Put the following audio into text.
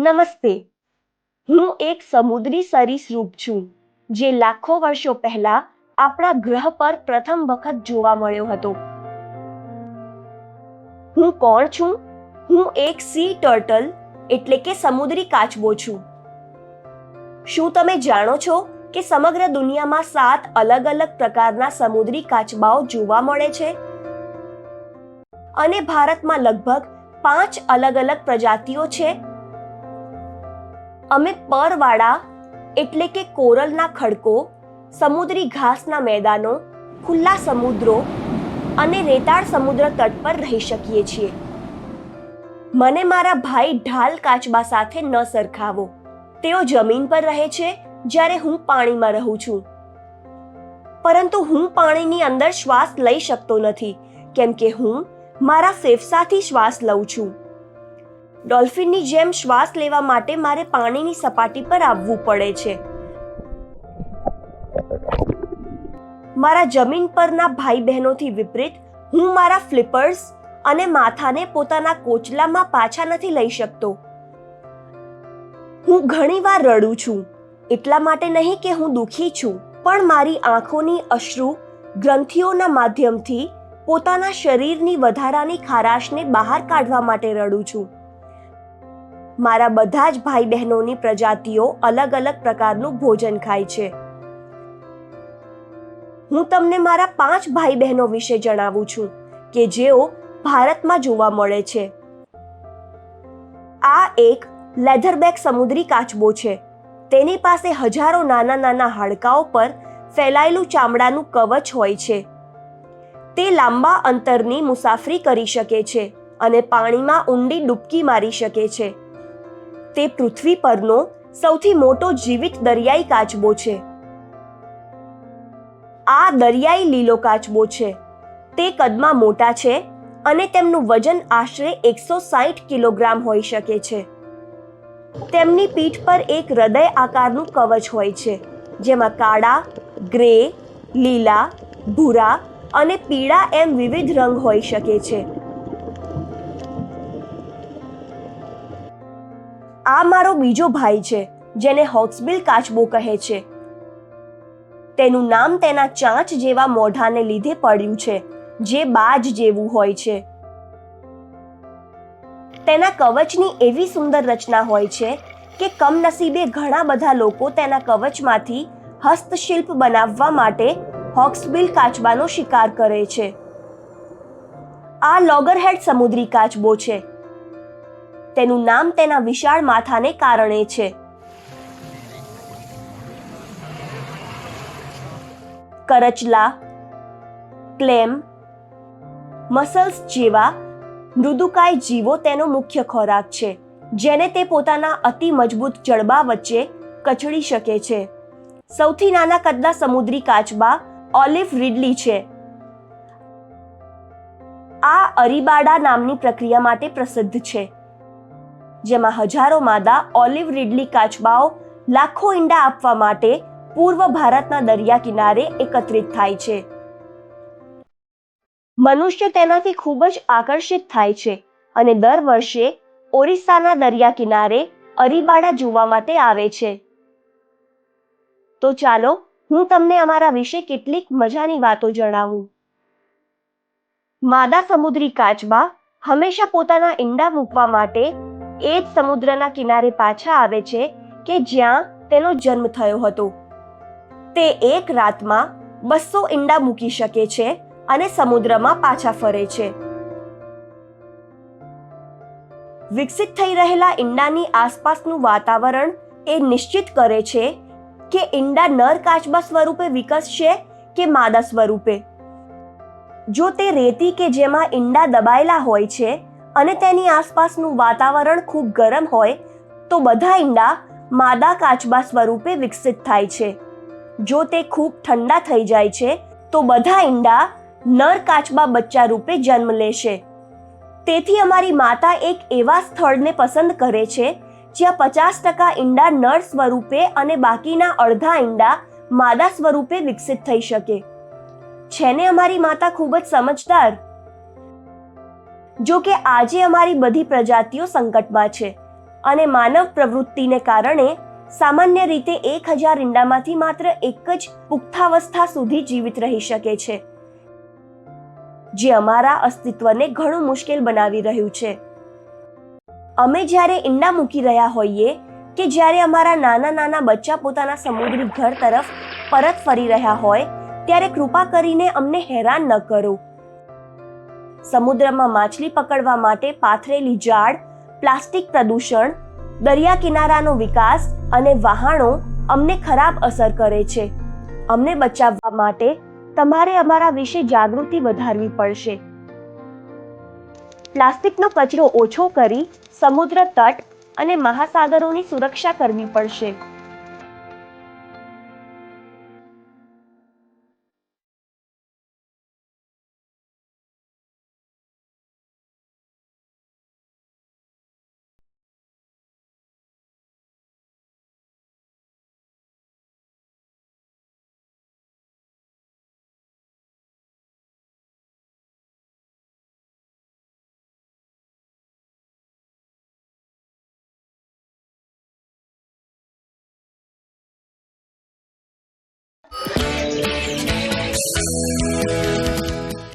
નમસ્તે. હું એક સમુદ્રી સરીસૃપ છું, જે લાખો વર્ષો પહેલા આપણા ગ્રહ પર પ્રથમ વખત જોવા મળ્યો હતો. હું કોણ છું? હું એક સી ટર્ટલ એટલે કે સમુદ્રી કાચબો છું. શું તમે જાણો છો કે સમગ્ર દુનિયામાં સાત અલગ અલગ પ્રકારના સમુદ્રી કાચબાઓ જોવા મળે છે? અને ભારતમાં લગભગ પાંચ અલગ અલગ પ્રજાતિઓ છે? અમે પરવાળા એટલે કે કોરલના ખડકો, સમુદ્રી ઘાસના મેદાનો, ખુલ્લા સમુદ્રો અને રેતાળ સમુદ્ર તટ પર રહી શકીએ છીએ. મને મારા ભાઈ ઢાલ કાચબા સાથે ન સરખાવો. તેઓ જમીન પર રહે છે જ્યારે હું પાણીમાં રહું છું. પરંતુ હું પાણીની અંદર શ્વાસ લઈ શકતો નથી, કેમ કે હું મારા ફેફસાથી શ્વાસ લઉં છું. ડોલ્ફિનની જેમ શ્વાસ લેવા માટે મારે પાણીની સપાટી પર આવવું પડે છે. મારા જમીન પરના ભાઈ બહેનોથી વિપરીત, હું મારા ફ્લિપર્સ અને માથાને પોતાના કોચલામાં પાછા નથી લઈ શકતો. હું ઘણીવાર રડું છું, એટલા માટે નહીં કે હું દુખી છું, પણ મારી આંખોની અશ્રુ ગ્રંથિઓના માધ્યમથી પોતાના શરીરની વધારાની ખારાશને બહાર કાઢવા માટે રડું છું. મારા બધા જ ભાઈ બહેનોની પ્રજાતિઓ અલગ અલગ પ્રકારનું ભોજન ખાય છે. હું તમને મારા પાંચ ભાઈ બહેનો વિશે જણાવું છું કે જેઓ ભારતમાં જોવા મળે છે. આ એક લેધરબેક સમુદ્રી કાચબો છે. તેની પાસે હજારો નાના નાના હાડકાઓ પર ફેલાયેલું ચામડાનું કવચ હોય છે. તે લાંબા અંતરની મુસાફરી કરી શકે છે અને પાણીમાં ઊંડી ડૂબકી મારી શકે છે. તે પૃથ્વી પરનો સૌથી મોટો જીવિત દરિયાઈ કાચબો છે. આ દરિયાઈ લીલો કાચબો છે. તે કદમાં મોટા છે અને તેમનું વજન આશરે એકસો સાઠ કિલોગ્રામ હોઈ શકે છે. તેમની પીઠ પર એક હૃદય આકારનું કવચ હોય છે, જેમાં કાળા, ગ્રે, લીલા, ભૂરા અને પીળા એમ વિવિધ રંગ હોઈ શકે છે. આ મારો બીજો ભાઈ છે, જેને હોક્સબિલ કાચબો કહે છે. તેનું નામ તેના ચાંચ જેવા મોઢાને લીધે પડ્યું છે, જે બાજ જેવું હોય છે. તેના કવચની એવી સુંદર રચના હોય છે કે કમનસીબે ઘણા બધા લોકો તેના કવચમાંથી હસ્તશિલ્પ બનાવવા માટે હોક્સબિલ કાચબાનો શિકાર કરે છે. આ લોગરહેડ સમુદ્રી કાચબો છે તેનું નામ તેના વિશાળ માથાને કારણે છે. કરચલા, ક્લેમ, મસલ્સ જેવા મૃદુકાય જીવો તેનો મુખ્ય ખોરાક છે, જેને તે પોતાના અતિ મજબૂત જડબા વચ્ચે કચડી શકે છે. સૌથી નાના કદના સમુદ્રી કાચબા ઓલિવ રીડલી છે. આ અરીબાડા નામની પ્રક્રિયા માટે પ્રસિદ્ધ છે. જેમાં હજારો માદા ઓલિવ રીડલી કાચબાઓ લાખો ઈંડા આપવા માટે પૂર્વ ભારતના દરિયા કિનારે એકત્રિત થાય છે. મનુષ્ય તેનાથી ખૂબ જ આકર્ષિત થાય છે અને દર વર્ષે ઓરિસ્સાના દરિયા કિનારે અરીબાડા જોવા માટે આવે છે. તો ચાલો હું તમને અમારા વિશે કેટલીક મજાની વાતો જણાવું. માદા સમુદ્રી કાચબા હંમેશા પોતાના ઈંડા મૂકવા માટે એ જ સમુદ્રના કિનારે પાછા આવે છે કે જ્યાં તેનો જન્મ થયો હતો. તે એક રાતમાં બસો ઈંડા મૂકી શકે છે અને સમુદ્રમાં પાછા ફરે છે. વિકસિત થઈ રહેલા ઈંડાની આસપાસનું વાતાવરણ એ નિશ્ચિત કરે છે કે ઈંડા નર કાચબા સ્વરૂપે વિકસશે કે માદા સ્વરૂપે. જો તે રેતી કે જેમાં ઈંડા દબાયેલા હોય છે અને તેની આસપાસનું વાતાવરણ ખૂબ ગરમ હોય, તો બધા ઈંડા માદા કાચબા સ્વરૂપે વિકસિત થાય છે. જો તે ખૂબ ઠંડા થઈ જાય છે, તો બધા ઈંડા નર કાચબા બચ્ચા રૂપે જન્મ લેશે તેથી અમારી માતા એક એવા સ્થળને પસંદ કરે છે, જ્યાં પચાસ ટકા ઈંડા નર સ્વરૂપે અને બાકીના અડધા ઈંડા માદા સ્વરૂપે વિકસિત થઈ શકે. છે ને અમારી માતા ખૂબ જ સમજદાર જો કે આજે અમારી બધી પ્રજાતિઓ સંકટમાં છે અને માનવ પ્રવૃત્તિને કારણે સામાન્ય રીતે એક હજાર ઈંડામાંથી માત્ર એક જ પુખ્તાવસ્થા સુધી જીવિત રહી શકે છે, જે અમારા અસ્તિત્વને ઘણું મુશ્કેલ બનાવી રહ્યું છે. અમે જ્યારે ઈંડા મૂકી રહ્યા હોઈએ કે જ્યારે અમારા નાના નાના બચ્ચા પોતાના સમુદ્રી ઘર તરફ પરત ફરી રહ્યા હોય, ત્યારે કૃપા કરીને અમને હેરાન ન કરો. સમુદ્રમાં માછલી પકડવા માટે પાથરેલી જાળ, પ્લાસ્ટિક પ્રદૂષણ, દરિયા કિનારાનો વિકાસ અને વહાણો અમને ખરાબ અસર કરે છે. અમને બચાવવા માટે તમારે અમારા વિશે જાગૃતિ વધારવી પડશે. પ્લાસ્ટિકનો કચરો ઓછો કરી સમુદ્ર તટ અને મહાસાગરોની સુરક્ષા કરવી પડશે. Yeah.